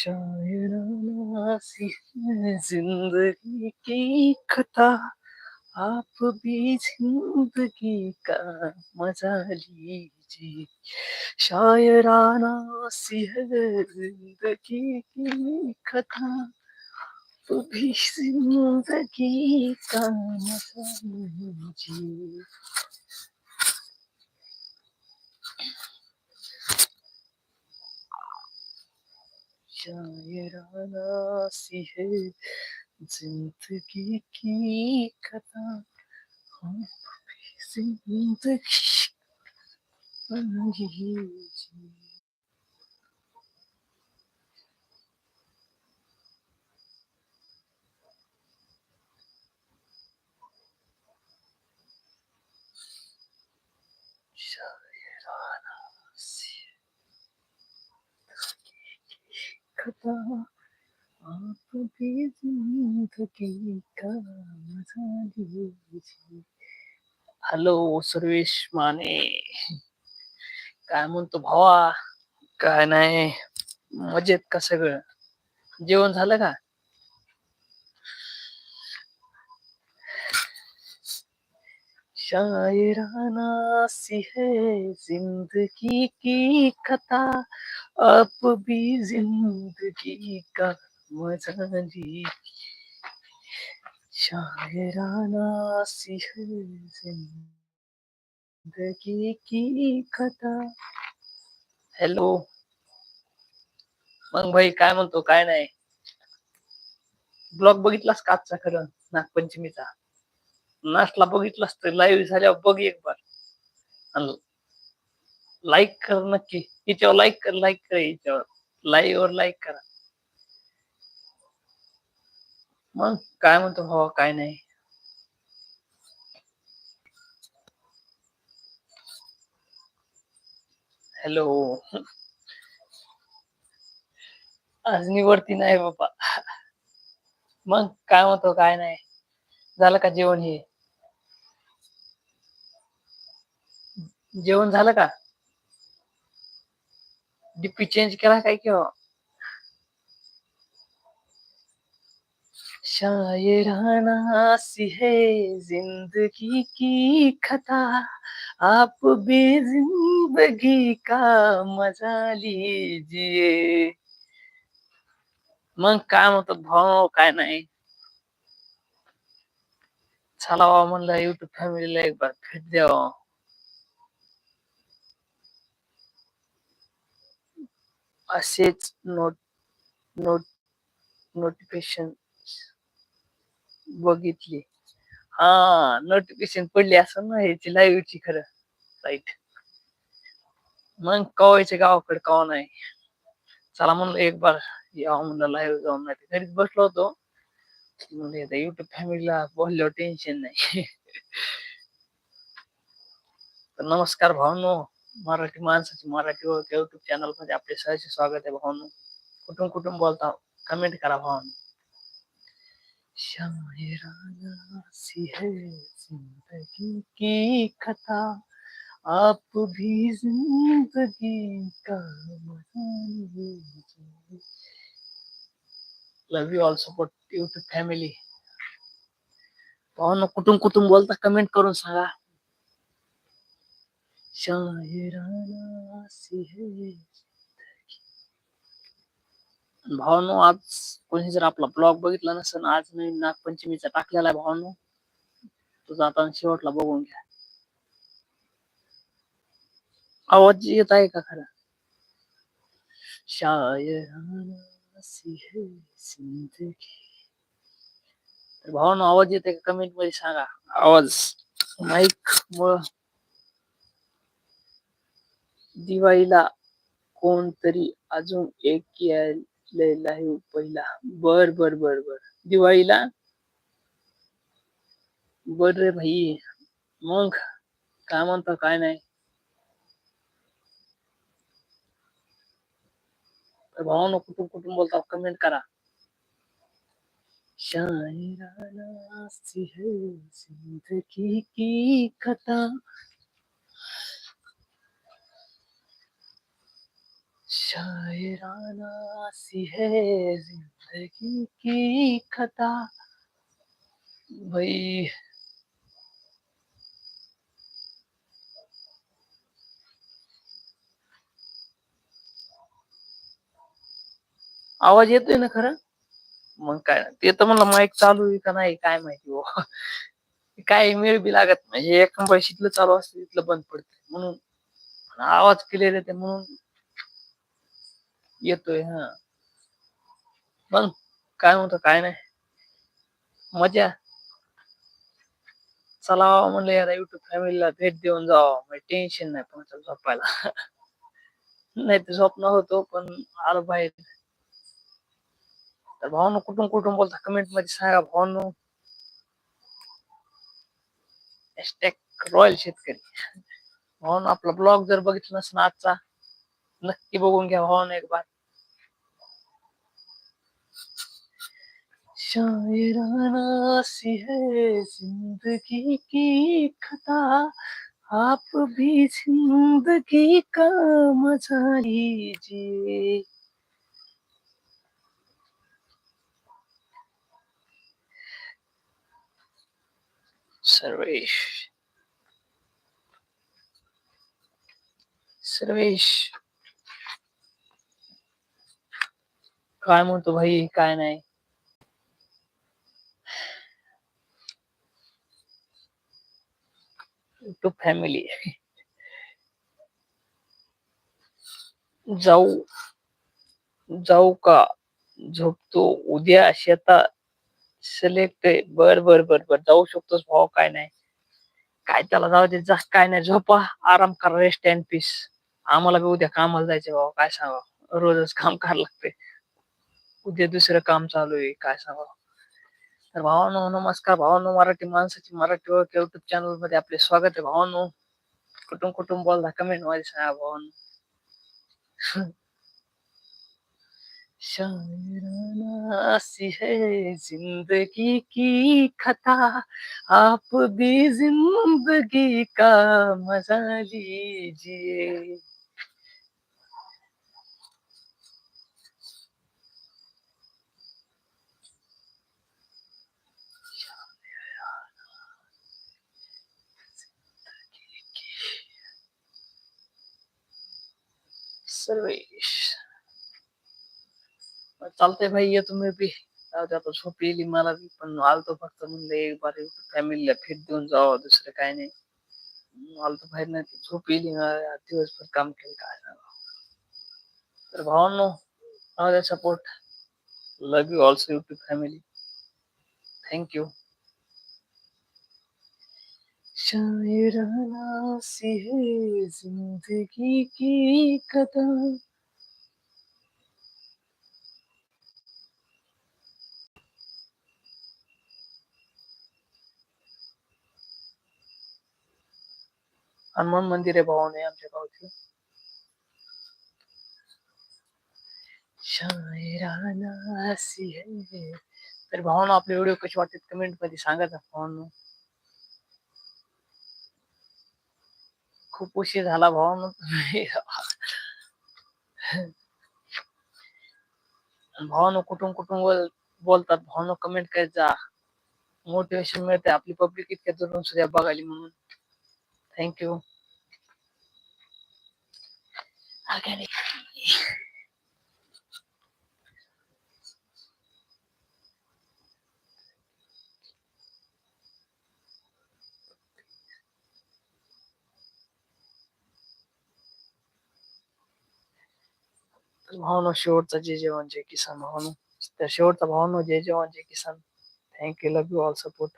शायराना C जिंदगी की कथा। आप भी जिंदगी का मजा लीजिए। शायराना सी है जिंदगी की कथा। आप भी जिंदगी का मजा लीजिए। शायराना सी है जिंदगी की कथा हम भी जिंदगी कथा आप भी जिंदगी का मजा लीजिए हॅलो सर्वेश माने काय म्हणतो भावा काय नाही मजेत का सगळं जेवण झालं का शायराना सी है जिंदगी की कथा आप भी जिंदगी का मजा लीजिए। शायराना सी है जिंदगी की कथा। हॅलो मग भाई काय म्हणतो काय नाही? ब्लॉग बघितलास का आजचा खरं? नागपंचमीचा? नाश्ता बघितलं तर लाईव्ह झाल्यावर बघ एक बार लाईक कर नक्की. हिच्यावर लाईक कर लाईक कर हिच्यावर. लाईव्ह वर लाईक करा. मग काय म्हणतो भावा काय नाही. हॅलो आज निवडती नाही बाबा. मग काय म्हणतो काय नाही. झालं का जेवण हे? जेवण झालं का? डीपी चेंज केला काय किंवा हो? शायराना सी है जिंदगी की खता। आप भी जिंदगी का मजा लीजिए। मग काय म्हणतो भाऊ काय नाही. चला हो, म्हणलं युट्यूब फॅमिलीला एक बार भेट द्यावा हो. असेच नोट नोट नोटिफिकेशन बघितली. हा नोटिफिकेशन पडली असं ना ह्याची लाईव्हची खरं. राईट मग कवायचे गावाकडे कवा नाही. चला म्हणलं एक बार यावं म्हणलं लाईव्ह जाऊन. नाही घरीच बसलो होतो. म्हणजे आता युट्यूब फॅमिलीला बोलल्यावर टेन्शन नाही. तर नमस्कार भावनो. मराठी माणसाची मराठी ओळख युट्यूब चॅनलमध्ये आपले सहज स्वागत आहे भावनो. कुठून कुठून बोलता? कमेंट करा भावनो. जिंदगी की कथा आप भी जिंदगी का love you all support YouTube family भावनो कुठून कुठून बोलता? कमेंट करून सांगा. शायराना सी है भावानो आज कोणी जर आपला ब्लॉग बघितला नसेल आज मी नागपंचमीचा टाकलेला आहे भावानो तुझा आता शेवटला बघून घ्या. आवाज येत आहे का खरा? शायराना सी तर आवाज येते का? कमेंटमध्ये सांगा. आवाज माईक मुळे दिवाळीला कोणतरी अजून एक यायला पहिला. बर बर बर बर. दिवाळीला? बर रे भाई. मग? काय म्हणतो काय नाही? तर भावानो कुठून कुठून बोलता? कमेंट करा. शायराना सी की कथा शायराना सी है जिंदगी की खता भाई आवाज येतोय ना खरं? मग काय ते तर मला माईक चालू आहे का नाही काय माहिती हो काय मेळ बी लागत नाही. एका एक चालू असतं तिथलं बंद पडतं म्हणून आवाज क्लिअर येते म्हणून येतोय हा. मग काय म्हणतो काय नाही. मजा. चला म्हणलं यार युट्यूब फॅमिलीला भेट देऊन जावं. म्हणजे टेन्शन नाही पण झोपायला. नाही तर झोपणं होतो पण आलो बाहेर. तर भावानं कुठून कुठून बोलता? कमेंटमध्ये सांगा भावानं. हॅशटॅग रॉयल शेतकरी. भावानं आपला ब्लॉग जर बघितला नसेल आजचा नक्की बघून घ्या हो भावानं एक बार शायराना सी है जिंदगी की कथा आप भी जिंदगी का मजा लीजिए। सर्वेश। सर्वेश। काय म्हणतो भाई? काय नाही. टू फॅमिली जाऊ जाऊ का? झोपतो. उद्या शेतात सिलेक्ट आहे. बर बर बर बर. जाऊ शकतोस भाऊ काय नाही. काय त्याला जाऊ दे. जास्त काय नाही. झोपा. आराम करा. रेस्ट अँड पीस आम्हाला बी उद्या कामाला जायचं भाऊ. काय सांगा रोजच काम करायला लागते उद्या दुसरं काम चालू आहे काय सांगा तर भावानो नमस्कार भावानो मराठी माणसाची मराठी ओळख युट्यूब चॅनलमध्ये आपले स्वागत आहे भावानो कुठून कुठून बोलता कमेंटमध्ये सांगा भावानो शायराना सी है जिंदगी की खता आप भी जिंदगी का मजा लीजिए सर्वेश. चालतंय भाई ये तुम्ही बी. जाऊ दे आता झोप येईल मला बी पण आलतो फक्त म्हणलं एक बार फॅमिलीला फिट देऊन जावं दुसरं काय नाही. आलतो बाहेर नाही झोप येईल मला दिवसभर काम केलं काय तर भावांनो राहू द्या support love you also YouTube family thank you शायराना सी है जिंदगी की कदम हनुमान मंदिर आहे भावाने आमच्या गावचे. शायराना सी है. तर भावानं आपले व्हिडिओ कसे वाटतात कमेंटमध्ये सांगा ना भावानं. खूप उशीर झाला भावानं भावानं कुठून कुठून बोल बोलतात भावानो कमेंट करत जा. मोटिवेशन मिळते आपली पब्लिक इतक्या दुरून सुद्धा बघायली म्हणून. थँक्यू भावनो शेवटचा जे जेवण जे किसान। भावनो त्या शेवटचा भावनो जे जेवण जे किसान। Thank you love you all support